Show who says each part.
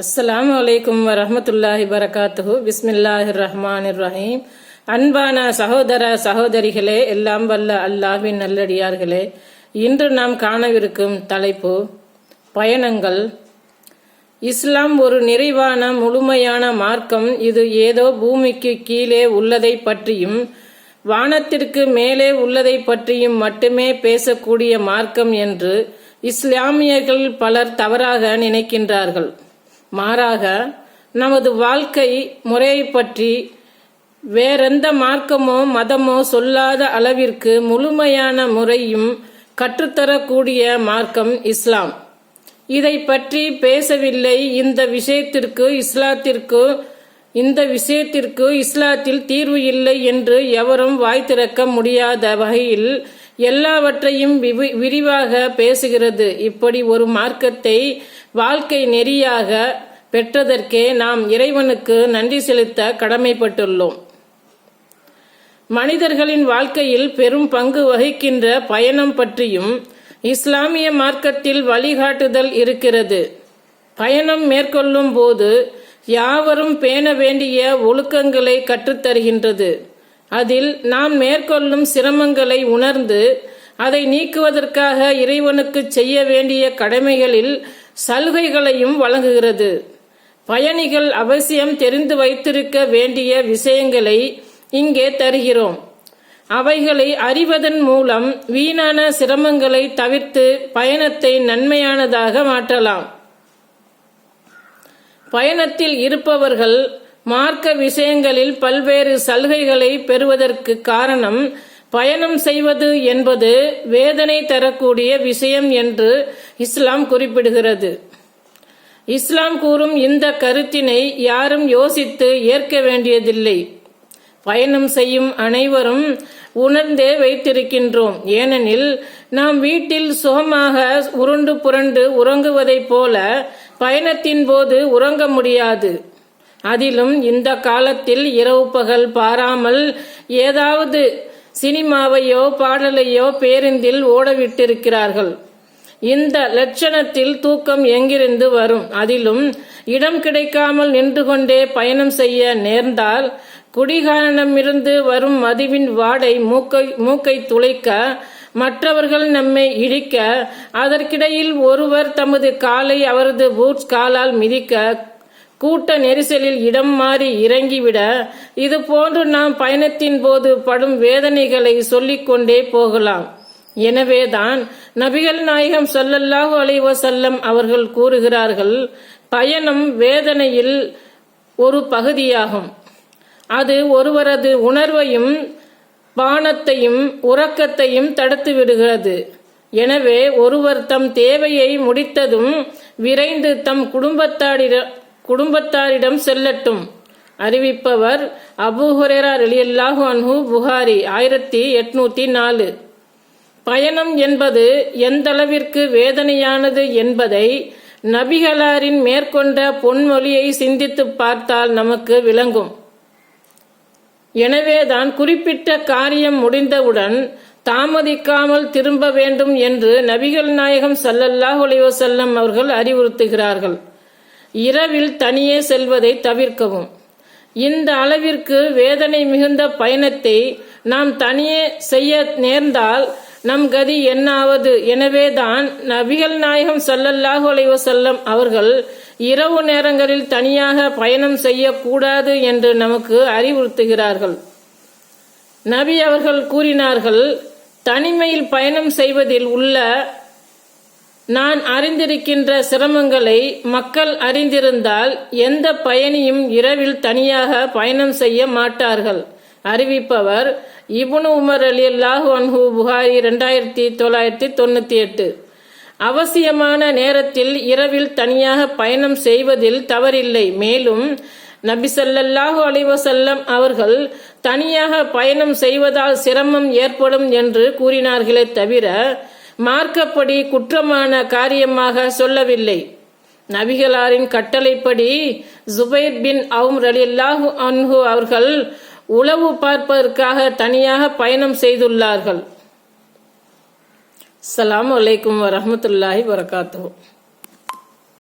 Speaker 1: அஸ்லாம் அலைக்கும் வரமத்துல்லாஹி வரகாத்துஹு. பிஸ்மில்லாஹி ரஹ்மான் ரஹீம் அன்பான சகோதர சகோதரிகளே எல்லாம் வல்ல அல்லாஹ்வின் நல்லடியார்களே இன்று நாம் காணவிருக்கும் தலைப்பு பயணங்கள். இஸ்லாம் ஒரு நிறைவான முழுமையான மார்க்கம். இது ஏதோ பூமிக்கு கீழே உள்ளதை பற்றியும் வானத்திற்கு மேலே உள்ளதை பற்றியும் மட்டுமே பேசக்கூடிய மார்க்கம் என்று இஸ்லாமியர்கள் பலர் தவறாக நினைக்கின்றார்கள். மாறாக நமது வாழ்க்கை முறையை பற்றி வேறெந்த மார்க்கமோ மதமோ சொல்லாத அளவிற்கு முழுமையான முறையும் கற்றுத்தரக்கூடிய மார்க்கம் இஸ்லாம். இதை பற்றி பேசவில்லை. இந்த விஷயத்திற்கு இஸ்லாத்திற்கு இந்த விஷயத்திற்கு இஸ்லாத்தில் தீர்வு இல்லை என்று எவரும் வாய் திறக்க முடியாத வகையில் எல்லாவற்றையும் விவி- விரிவாக பேசுகிறது. இப்படி ஒரு மார்க்கத்தை வாழ்க்கை நெறியாக பெற்றதற்கே நாம் இறைவனுக்கு நன்றி செலுத்த கடமைப்பட்டுள்ளோம். மனிதர்களின் வாழ்க்கையில் பெரும் பங்கு வகிக்கின்ற பயணம் பற்றியும் இஸ்லாமிய மார்க்கத்தில் வழிகாட்டுதல் இருக்கிறது. பயணம் மேற்கொள்ளும் போது யாவரும் பேண வேண்டிய ஒழுக்கங்களை கற்றுத்தருகின்றது. அதில் நாம் மேற்கொள்ளும் சிரமங்களை உணர்ந்து அதை நீக்குவதற்காக இறைவனுக்கு செய்ய வேண்டிய கடமைகளில் சலுகைகளையும் வழங்குகிறது. பயணிகள் அவசியம் தெரிந்து வைத்திருக்க வேண்டிய விஷயங்களை இங்கே தருகிறோம். அவைகளை அறிவதன் மூலம் வீணான சிரமங்களை தவிர்த்து பயணத்தை நன்மையானதாக மாற்றலாம். பயணத்தில் இருப்பவர்கள் மார்க்க விஷயங்களில் பல்வேறு சலுகைகளை பெறுவதற்கு காரணம் பயணம் செய்வது என்பது வேதனை தரக்கூடிய விஷயம் என்று இஸ்லாம் குறிப்பிடுகிறது. இஸ்லாம் கூறும் இந்த கருத்தினை யாரும் யோசித்து ஏற்க வேண்டியதில்லை. பயணம் செய்யும் அனைவரும் உணர்ந்தே வைத்திருக்கின்றோம். ஏனெனில் நாம் வீட்டில் சுகமாக உருண்டு புரண்டு உறங்குவதைப் போல பயணத்தின் போது உறங்க முடியாது. அதிலும் இந்த காலத்தில் இரவு பகல் பாராமல் ஏதாவது சினிமாவையோ பாடலையோ பேருந்தில் ஓடவிட்டிருக்கிறார்கள். இந்த லட்சணத்தில் தூக்கம் எங்கிருந்து வரும்? அதிலும் இடம் கிடைக்காமல் நின்று கொண்டே பயணம் செய்ய நேர்ந்தால் குடிகாரனமிருந்து வரும் மதுவின் வாடை மூக்கை மூக்கை துளைக்க மற்றவர்கள் நம்மை இடிக்க அதற்கிடையில் ஒருவர் தமது காலை அவரது பூட்ஸ் காலால் மிதிக்க கூட்ட நெரிசலில் இடம் மாறி இறங்கிவிட இது போன்று நாம் பயணத்தின் போது படும் வேதனைகளை சொல்லிக்கொண்டே போகலாம். எனவேதான் நபிகள் நாயகம் சொல்லல்லாஹு அலைவ செல்லம் அவர்கள் கூறுகிறார்கள் பயணம் வேதனையில் ஒரு பகுதியாகும். அது ஒருவரது உணர்வையும் பானத்தையும் உறக்கத்தையும் தடுத்து விடுகிறது. எனவே ஒருவர் தம் தேவையை முடித்ததும் விரைந்து தம் குடும்பத்தாரிட குடும்பத்தாரிடம் செல்லட்டும். அறிவிப்பவர் அபு ஹுரேரா ரலியல்லாஹு அன்ஹு புகாரி ஆயிரத்தி எட்நூத்தி நாலு. பயணம் என்பது எந்தளவிற்கு வேதனையானது என்பதை நபிகளாரின் மேற்கொண்ட பொன்மொழியை சிந்தித்துப் பார்த்தால் நமக்கு விளங்கும். எனவேதான் குறிப்பிட்ட காரியம் முடிந்தவுடன் தாமதிக்காமல் திரும்ப வேண்டும் என்று நபிகள் நாயகம் சல்லல்லாஹ் அலைஹி அவர்கள் அறிவுறுத்துகிறார்கள். இரவில் தனியே செல்வதை தவிர்க்கவும். இந்த அளவிற்கு வேதனை மிகுந்த பயணத்தை நாம் தனியே செய்ய நேர்ந்தால் நம் கதி என்னாவது. எனவேதான் நபிகள் நாயகம் சல்லல்லாஹு அலைவசல்லம் அவர்கள் இரவு நேரங்களில் தனியாக பயணம் செய்யக்கூடாது என்று நமக்கு அறிவுறுத்துகிறார்கள். நபி அவர்கள் கூறினார்கள் தனிமையில் பயணம் செய்வதில் உள்ள நான் அறிந்திருக்கின்ற சிரமங்களை மக்கள் அறிந்திருந்தால் எந்த பயணியும் இரவில் தனியாக பயணம் செய்ய மாட்டார்கள். அறிவிப்பவர் இபுனு உமர் அலி அல்லாஹு அன்ஹு புகாரி ரெண்டாயிரத்தி தொள்ளாயிரத்தி தொண்ணூத்தி எட்டு. அவசியமான நேரத்தில் இரவில் தனியாக பயணம் செய்வதில் தவறில்லை. மேலும் நபி ஸல்லல்லாஹு அலிவசல்லம் அவர்கள் தனியாக பயணம் செய்வதால் சிரமம் ஏற்படும் என்று கூறினார்களே தவிர மார்க்கப்படி குற்றமான காரியமாக சொல்லவில்லை. நபிகளாரின் கட்டளைப்படி ஜுபைர் பின் அவும் ரலில்லாஹு அன்ஹு அவர்கள் உளவு பார்ப்பதற்காக தனியாக பயணம் செய்துள்ளார்கள். அலாம் அலைக்கும் வரமத்துல்லாஹி வரகாத்து